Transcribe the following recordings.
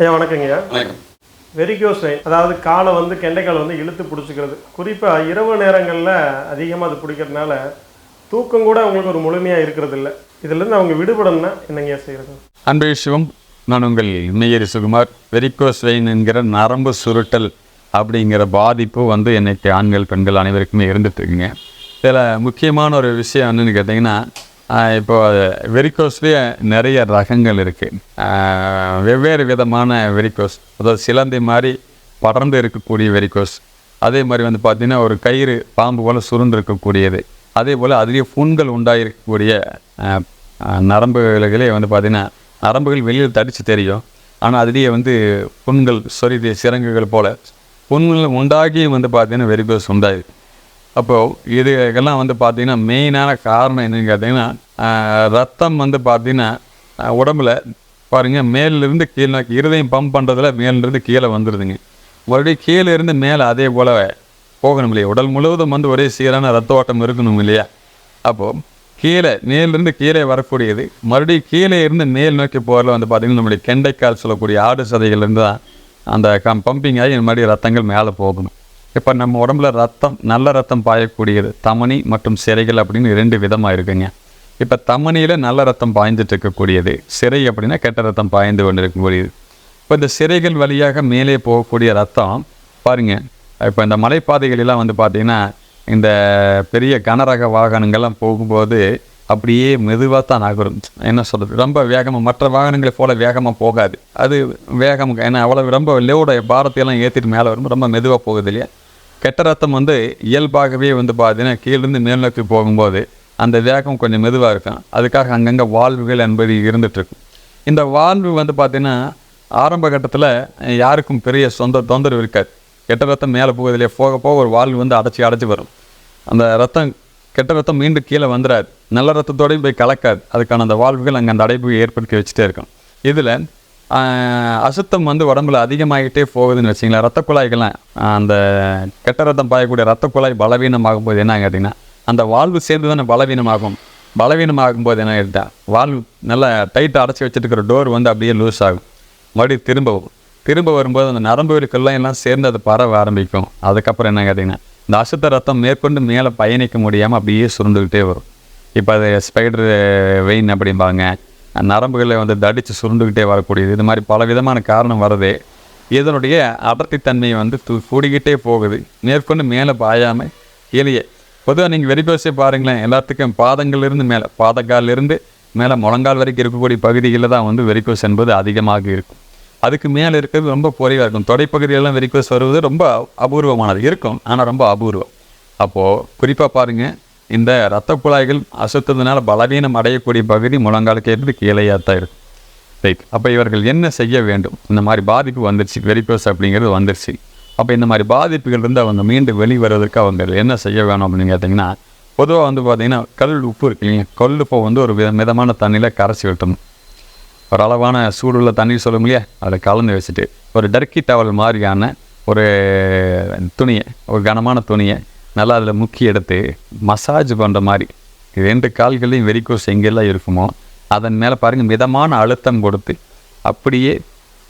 ஐயா வணக்கங்கய்யா. வணக்கம். Varicose vein அதாவது காலை வந்து கெண்டைக்கால் வந்து இழுத்து பிடிச்சிக்கிறது. குறிப்பாக இரவு நேரங்களில் அதிகமாக அது பிடிக்கிறதுனால தூக்கம் கூட அவங்களுக்கு ஒரு முழுமையாக இருக்கிறது இல்லை இதுலேருந்து அவங்க விடுபடணும்னா என்னங்கய்யா செய்கிறது அன்பே சிவம் நான் உங்கள் மேயரி சுகுமார். வெரிகோஸ் வெயின் என்கிற நரம்பு சுருட்டல் அப்படிங்கிற பாதிப்பு வந்து இன்னைக்கு ஆண்கள் பெண்கள் அனைவருக்குமே இருந்துட்டு இருக்குங்க இதில் முக்கியமான ஒரு விஷயம் என்னன்னு கேட்டிங்கன்னா இப்போ வெரிகோஸ்லேயே நிறைய ரகங்கள் இருக்குது வெவ்வேறு விதமான வெரிகோஸ். அதாவது சிலந்தி மாதிரி படர்ந்து இருக்கக்கூடிய வெரிகோஸ். அதே மாதிரி வந்து பார்த்திங்கன்னா ஒரு கயிறு பாம்பு போல் சுருண்டு இருக்கக்கூடியது. அதே போல் அதுலேயே புண்கள் உண்டாயிருக்கக்கூடிய நரம்புகளே வந்து பார்த்திங்கன்னா நரம்புகள் வெளியில் தடித்து தெரியும். ஆனால் அதுலேயே வந்து புண்கள் சொரிதி சிறங்குகள் போல் புண்கள் உண்டாகி வந்து பார்த்திங்கன்னா வெரிகோஸ் உண்டாயிருக்கு. அப்போது இது இதெல்லாம் வந்து பார்த்திங்கன்னா மெயினான காரணம் என்னன்னு கேட்டிங்கன்னா ரத்தம் வந்து பார்த்திங்கன்னா உடம்பில் உடம்புல பாருங்கள் மேலிருந்து கீழே நோக்கி இருதயம் பம்ப் பண்ணுறதுல மேலிருந்து கீழே வந்துடுதுங்க மறுபடியும் கீழே இருந்து மேலே அதே போல் போகணும் இல்லையா? உடல் முழுவதும் வந்து ஒரே சீரான ரத்த ஓட்டம் இருக்கணும் இல்லையா? அப்போது கீழே மேலிருந்து கீழே வரக்கூடியது மறுபடியும் கீழே இருந்து மேல் நோக்கி போகிறதுல வந்து பார்த்திங்கன்னா நம்முடைய கெண்டைக்கால் சொல்லக்கூடிய ஆடு சதைகள்லேருந்து தான் அந்த கம் பம்பிங் ஆகி மறுபடியும் ரத்தங்கள் மேலே போகணும். இப்போ நம்ம உடம்புல ரத்தம் நல்ல ரத்தம் பாயக்கூடியது தமனி மற்றும் சிறைகள் அப்படின்னு ரெண்டு விதமாக இருக்குங்க. இப்போ தமனியில் நல்ல ரத்தம் பாய்ந்துட்டு இருக்கக்கூடியது சிறை அப்படின்னா கெட்ட ரத்தம் பாய்ந்து கொண்டு இருக்கக்கூடியது இப்போ இந்த சிறைகள் வழியாக மேலே போகக்கூடிய ரத்தம் பாருங்க. இப்போ இந்த மலைப்பாதைகளெல்லாம் வந்து பார்த்திங்கன்னா இந்த பெரிய கனரக வாகனங்கள்லாம் போகும்போது அப்படியே மெதுவாக தான் நகரும். என்ன சொல்கிறது ரொம்ப வேகமாக மற்ற வாகனங்களை போல வேகமாக போகாது. அது வேகம் ஏன்னா அவ்வளோ ரொம்ப லோட பாரத்தையெல்லாம் ஏற்றிட்டு மேலே வரும். ரொம்ப மெதுவாக போகுது இல்லையா? கெட்ட ரத்தம் வந்து இயல்பாகவே வந்து பார்த்தீங்கன்னா கீழிருந்து மேல்நோக்கி போகும்போது அந்த வேகம் கொஞ்சம் மெதுவாக இருக்கும். அதுக்காக அங்கங்கே வாழ்வுகள் என்பது இருந்துகிட்ருக்கும் இந்த வாழ்வு வந்து பார்த்திங்கன்னா ஆரம்ப கட்டத்தில் யாருக்கும் பெரிய சொந்த தொந்தரவு இருக்காது. கெட்ட ரத்தம் மேலே போகுதுலையே போக போக ஒரு வாழ்வு வந்து அடைச்சி அடைச்சி வரும். அந்த ரத்தம் கெட்ட ரத்தம் மீண்டும் கீழே வந்துடாது நல்ல ரத்தத்தோடையும் போய் கலக்காது. அதுக்கான அந்த வாழ்வுகள் அங்கே அந்த அடைப்பு ஏற்படுத்தி வச்சுட்டே இருக்கும் இதில் அசுத்தம் வந்து உடம்புல அதிகமாகிட்டே போகுதுன்னு வச்சிங்களேன். ரத்த குழாய்கள்லாம் அந்த கெட்ட ரத்தம் பாயக்கூடிய ரத்த குழாய் பலவீனமாகும் போது என்ன கேட்டிங்கன்னா அந்த வாழ்வு சேர்ந்து தானே பலவீனமாகும். பலவீனமாகும் போது என்ன கேட்டால் வாழ்வு நல்லா டைட்டாக அடைச்சி வச்சுட்டு இருக்கிற டோர் வந்து அப்படியே லூஸ் ஆகும். மறுபடியும் திரும்பவும் திரும்ப வரும்போது அந்த நரம்புகளுக்கெல்லாம் எல்லாம் சேர்ந்து அது பரவ ஆரம்பிக்கும். அதுக்கப்புறம் என்ன கேட்டிங்கன்னா இந்த அசுத்த ரத்தம் மேற்கொண்டு மேலே பயணிக்க முடியாமல் அப்படியே சுருண்டுக்கிட்டே வரும். இப்போ அது ஸ்பைடர் வெயின் அப்படிம்பாங்க. நரம்புகளை வந்து தடித்து சுருண்டுக்கிட்டே வரக்கூடியது. இது மாதிரி பல விதமான காரணம் வருது. இதனுடைய அடர்த்தித்தன்மை வந்து து- கூடிக்கிட்டே போகுது. மேற்கொண்டு மேலே பாயாமல் கீழே பொதுவாக நீங்கள் வெறிப்பேசி பாருங்களேன். எல்லாத்துக்கும் பாதங்கள்லேருந்து மேலே பாதக்காலிலிருந்து மேலே முழங்கால் வரைக்கும் இருக்கக்கூடிய பகுதிகளில் தான் வந்து வெறிக்கோஸ் என்பது அதிகமாக இருக்கும். அதுக்கு மேலே இருக்கிறது ரொம்ப குறைவாக இருக்கும். தொடைப்பகுதியெல்லாம் வெரிக்கோஸ் வருவது ரொம்ப அபூர்வமானது இருக்கும். ஆனால் ரொம்ப அபூர்வம். அப்போது குறிப்பாக பாருங்கள் இந்த இரத்த குழாய்கள் அசுத்ததுனால பலவீனம் அடையக்கூடிய பகுதி முழங்காலுக்கு இருந்து கீழேயாக தான் இருக்கும் ரைட் அப்போ இவர்கள் என்ன செய்ய வேண்டும்? இந்த மாதிரி பாதிப்பு வந்துருச்சு. வெரிக்கோஸ் அப்படிங்கிறது வந்துருச்சு. அப்போ இந்த மாதிரி பாதிப்புகள் இருந்து அவங்க மீண்டு வெளிவருவதற்கு அவங்க என்ன செய்ய வேணும் அப்படின்னு கேட்டிங்கன்னா பொதுவாக வந்து பார்த்திங்கன்னா கல் உப்பு இருக்கு இல்லைங்க கல் உப்பை வந்து ஒரு வித மிதமான தண்ணியில் கரைச்சி விட்டணும் ஒரு அளவான சூடுள்ள தண்ணீர் சொல்லும் இல்லையா? அதில் கலந்து வச்சுட்டு ஒரு டர்க்கி டவல் மாதிரியான ஒரு துணியை ஒரு கனமான துணியை நல்லா அதில் முக்கி எடுத்து மசாஜ் பண்ணுற மாதிரி ரெண்டு கால்களையும் வெறிக்கோஸ் எங்கெல்லாம் இருக்குமோ அதன் மேலே பாருங்கள் மிதமான அழுத்தம் கொடுத்து அப்படியே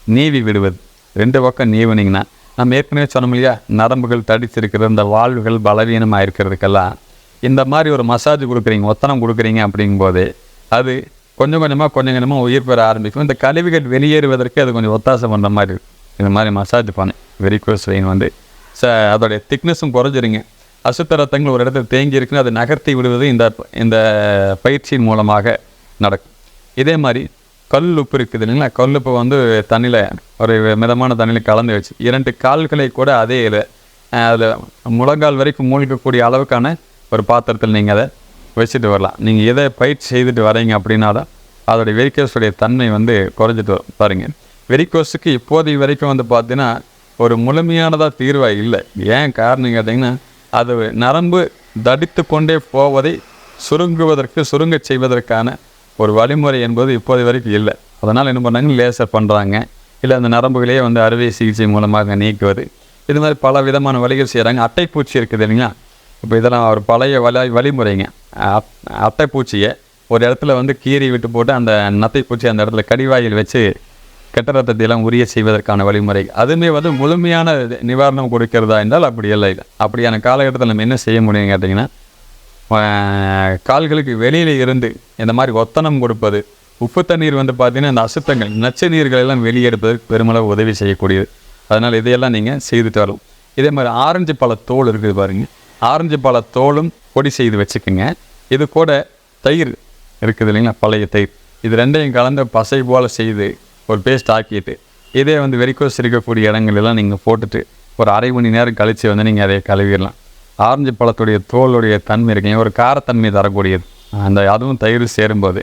நீவி விடுவது. ரெண்டு பக்கம் நீவினீங்கன்னா நம்ம ஏற்கனவே சொன்னோம் இல்லையா? நரம்புகள் தடிச்சிருக்கிற இந்த வாழ்வுகள் பலவீனமாக இருக்கிறதுக்கெல்லாம் இந்த மாதிரி ஒரு மசாஜ் கொடுக்குறீங்க ஒத்தனம் கொடுக்குறீங்க அப்படிங்கும்போது அது கொஞ்சம் கொஞ்சமாக கொஞ்சம் கொஞ்சமாக உயிர் பெற ஆரம்பிக்கும். இந்த கழிவுகள் வெளியேறுவதற்கு அது கொஞ்சம் ஒத்தாசை பண்ணுற மாதிரி இருக்கும். இந்த மாதிரி மசாஜ் பண்ணு. வெரிகோஸ் வெயின் வந்து ச அதோடைய திக்னஸும் குறைஞ்சிருங்க. அசுத்த ரத்தங்கள் ஒரு இடத்துல தேங்கி இருக்குன்னு அதை நகர்த்தி விடுவது இந்த இந்த பயிற்சியின் மூலமாக நடக்கும். இதே மாதிரி கல் உப்பு இருக்குது இல்லைங்களா? கல் உப்பு வந்து தண்ணியில் ஒரு மிதமான தண்ணியில் கலந்து வச்சு இரண்டு கால்களை கூட அதே இதில் அதில் முழங்கால் வரைக்கும் மூழ்கக்கூடிய அளவுக்கான ஒரு பாத்திரத்தில் நீங்கள் அதை வச்சுட்டு வரலாம். நீங்கள் எதை பயிற்சி செய்துட்டு வரீங்க அப்படின்னாலும் அதோடைய வெரிக்கோஸுடைய தன்மை வந்து குறைஞ்சிட்டு வரும். பாருங்க. வெரிக்கோஸுக்கு இப்போதைய வரைக்கும் வந்து பார்த்தீங்கன்னா ஒரு முழுமையானதாக தீர்வாக இல்லை. ஏன் காரணம் கேட்டிங்கன்னா அது நரம்பு தடித்து கொண்டே போவதை சுருங்குவதற்கு சுருங்கச் செய்வதற்கான ஒரு வழிமுறை என்பது இப்போது வரைக்கும் இல்லை. அதனால் என்ன பண்ணாங்க லேசர் பண்ணுறாங்க இல்லை அந்த நரம்புகளையே வந்து அறுவை சிகிச்சை மூலமாக நீக்குவது. இது மாதிரி பல விதமான வழிகள் செய்கிறாங்க அட்டைப்பூச்சி இருக்குது இல்லைங்களா? இப்போ இதெல்லாம் ஒரு பழைய வழி வழிமுறைங்க. அட் அட்டைப்பூச்சியை ஒரு இடத்துல வந்து கீறி விட்டு போட்டு அந்த நத்தைப்பூச்சி அந்த இடத்துல கடிவாயில் வச்சு கெட்ட ரத்தத்தையெல்லாம் உரிய செய்வதற்கான வழிமுறை. அதுவுமே வந்து முழுமையான நிவாரணம் கொடுக்கிறதா என்றால் அப்படி இல்லை. இல்லை அப்படியான காலகட்டத்தில் நம்ம என்ன செய்ய முடியும் கேட்டிங்கன்னா கால்களுக்கு வெளியில் இருந்து இந்த மாதிரி ஒத்தனம் கொடுப்பது உப்பு தண்ணீர் வந்து பார்த்திங்கன்னா இந்த அசுத்தங்கள் நச்சு நீர்கள் எல்லாம் வெளியெடுப்பதற்கு பெருமளவு உதவி செய்யக்கூடியது. அதனால் இதையெல்லாம் நீங்கள் செய்து வரலாம். இதே மாதிரி ஆரஞ்சு பழ தோல் இருக்குது பாருங்கள் ஆரஞ்சு பழ தோலும் பொடி செய்து வச்சுக்கோங்க. இது கூட தயிர் இருக்குது இல்லைங்களா? பழைய தயிர். இது ரெண்டையும் கலந்து பசை போல் செய்து ஒரு பேஸ்ட் ஆக்கிட்டு இதே வந்து வெறிக்கோஸ் இருக்கக்கூடிய இடங்களெல்லாம் நீங்கள் போட்டுட்டு ஒரு அரை மணி நேரம் கழித்து வந்து நீங்கள் அதை கழுவிடலாம். ஆரஞ்சு பழத்துடைய தோலுடைய தன்மை இருக்குங்க. ஒரு காரத்தன்மை தரக்கூடியது. அந்த அதுவும் தயிர் சேரும்போது.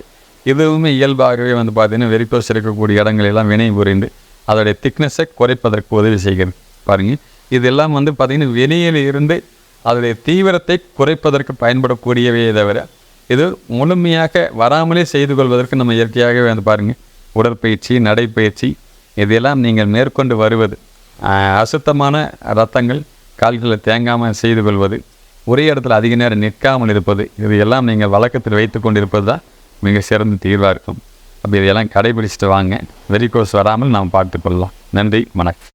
இதுவுமே இயல்பாகவே வந்து பார்த்தீங்கன்னா வெறிக்கோஸ் இருக்கக்கூடிய இடங்களெல்லாம் வினை புரிந்து அதோடைய திக்னஸை குறைப்பதற்கு உதவி செய்கிறது. பாருங்கள் இதெல்லாம் வந்து பார்த்திங்கன்னா வெளியில் இருந்து அதனுடைய தீவிரத்தை குறைப்பதற்கு பயன்படக்கூடியவையே தவிர இது முழுமையாக வராமலே செய்து கொள்வதற்கு நம்ம இயற்கையாகவே வந்து பாருங்கள் உடற்பயிற்சி நடைப்பயிற்சி இதெல்லாம் நீங்கள் மேற்கொண்டு வருவது அசுத்தமான ரத்தங்கள் கால்களில் தேங்காமல் செய்து கொள்வது ஒரே இடத்துல அதிக நேரம் நிற்காமல் இருப்பது இது எல்லாம் நீங்கள் வழக்கத்தில் வைத்து கொண்டிருப்பது தான் மிக சிறந்த தீர்வாக இருக்கும். அப்படி இதையெல்லாம் கடைபிடிச்சிட்டு வாங்க. வெறிகோஸ் வராமல் நாம் பார்த்துக்கொள்ளலாம் நன்றி வணக்கம்.